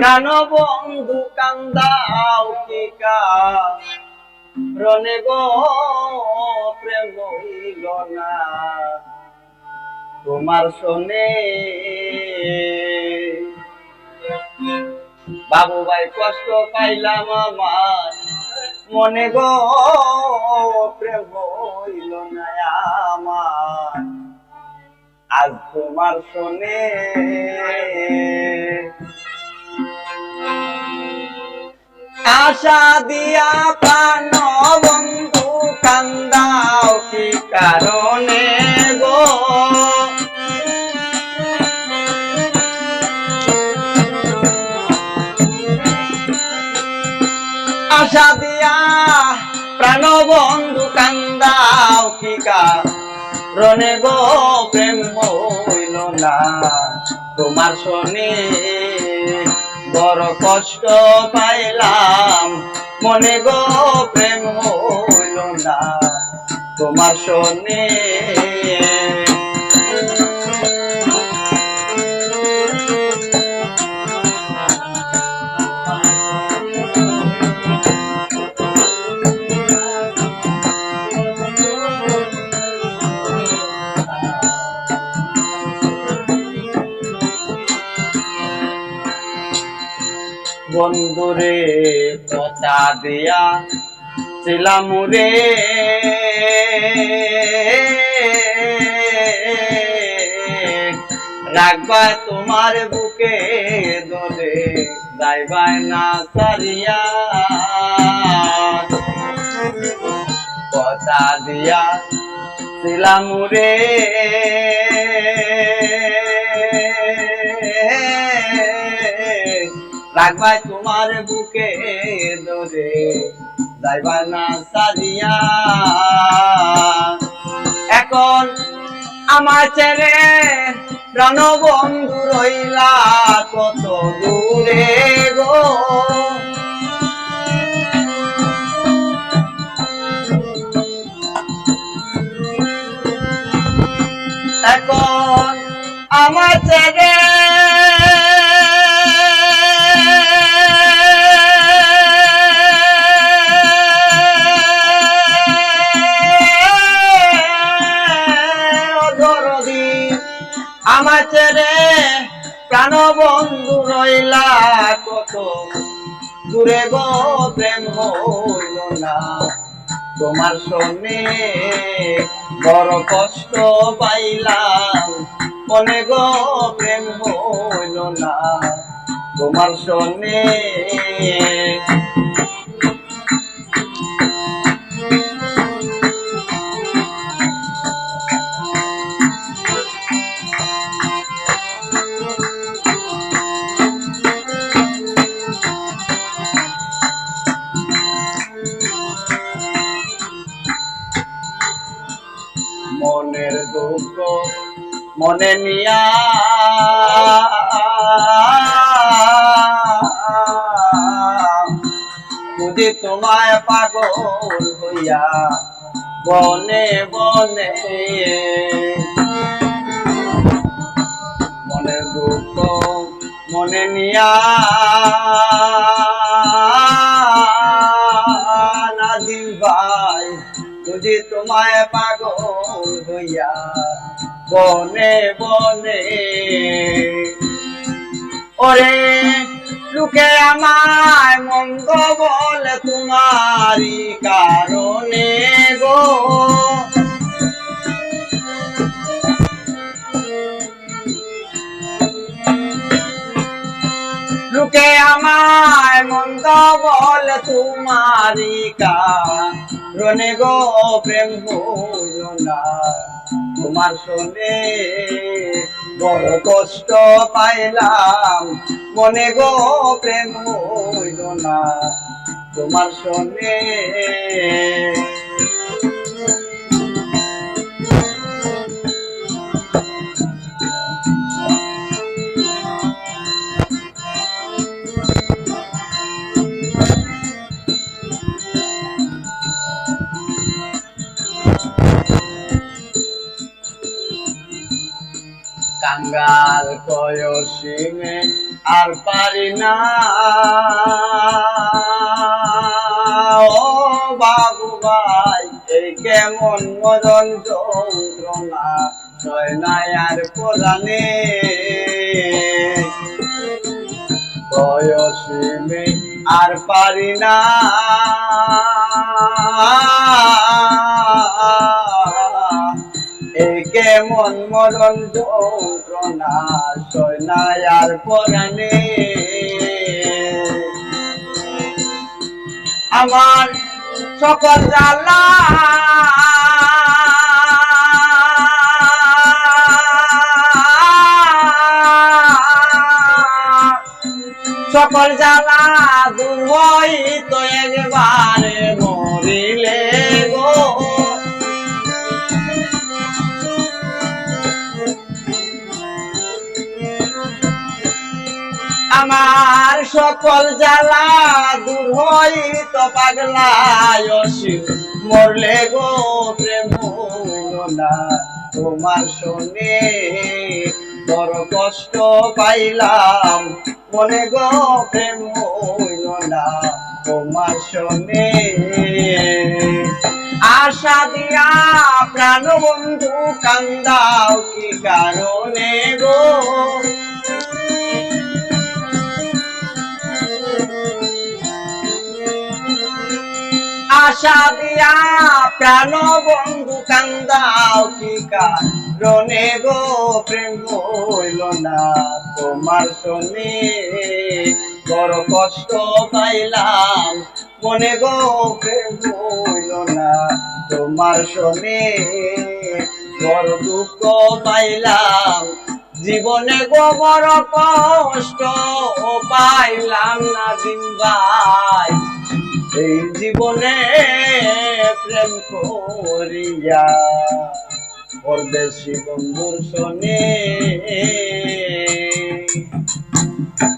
প্রাণ বন্ধু কান্দাও কি রনে গো, প্রেম না। তোমার শোনে। বাবু ভাই কষ্ট পাইলাম আমার। মনে গো, প্রেম হইল না আমার। আজ তোমার শোনে। আশা দিয়া প্রাণ বন্ধু কান্দাও কি কারণে গো? আশা দিয়া প্রাণ বন্ধু কান্দাও কি কারণে গো? প্রেম হইল না, তোমার শোনে বড় কষ্ট পাইলাম। মনে গো প্রেম হইল না। তোমার শোনে বন্ধুরে পচা দিয়া ছিলাম রে। রাখবা তোমার বুকে ধরে, যাইবাই না সারিয়া। পচা দিয়া ছিলাম রে। রাখবাই তোমার বুকে ধরে, যাইবা না সারিয়া এখন আমার ছেড়ে প্রাণবন্ধু রইলা কত দূরে গো। এখন আমার ছেড়ে আমার ছেড়ে প্রাণ বন্ধু রইলা কত? দূরে গো প্রেম হইল না। তোমার শোনে বড় কষ্ট পাইলাম। মনে গো প্রেম হইল না। তোমার শোনে মনের দুঃখ মনে নিয়া। তোমায় পাগল হইয়া বনে বনে মনের দুঃখ মনে নিয়া তোমায় পাগল হইয়া বনে বনে। ওরে লোকে আমায় মন্দ বলে তোমারই কারণে লোকে আমায় মন্দ বলে তোমারই কারণে গো প্রেম না তোমার শোনে বড় কষ্ট পাইলাম। মনে গো প্রেম না তোমার শোনে কাঙ্গাল কয়সীমে আর পারি না। ও বাবু ভাই, এই কেমন মদন যন্ত্রণা? ছয় নাই আর পরাণে। বয়সীমে আর পারি না। কেমন মরণ যন্ত্রণা আর পরাণে? আমার সকল জ্বালা সকল জ্বালা দূর তো একবারে আমার সকল জ্বালা দূর হইত অসীম। মরলে গো প্রেম না তোমার শুনে বড় কষ্ট পাইলাম। মনে গো প্রেম না তোমার শুনে আশা দিয়া প্রাণ বন্ধু কান্দাও কি কারণে গো? আশা দিয়া প্রাণ বন্ধু কান্দাও কি কারণে গো? প্রেম হইল না তোমার শনি বড় কষ্ট পাইলাম মনে গো, প্রেম হইল না তোমার শনি বড় দুঃখ পাইলাম জীবনে গো, বড় কষ্ট পাইলাম না দিন ভাই এই জীবনে প্রেম করিয়া পরদেশি বন্ধুর শোনে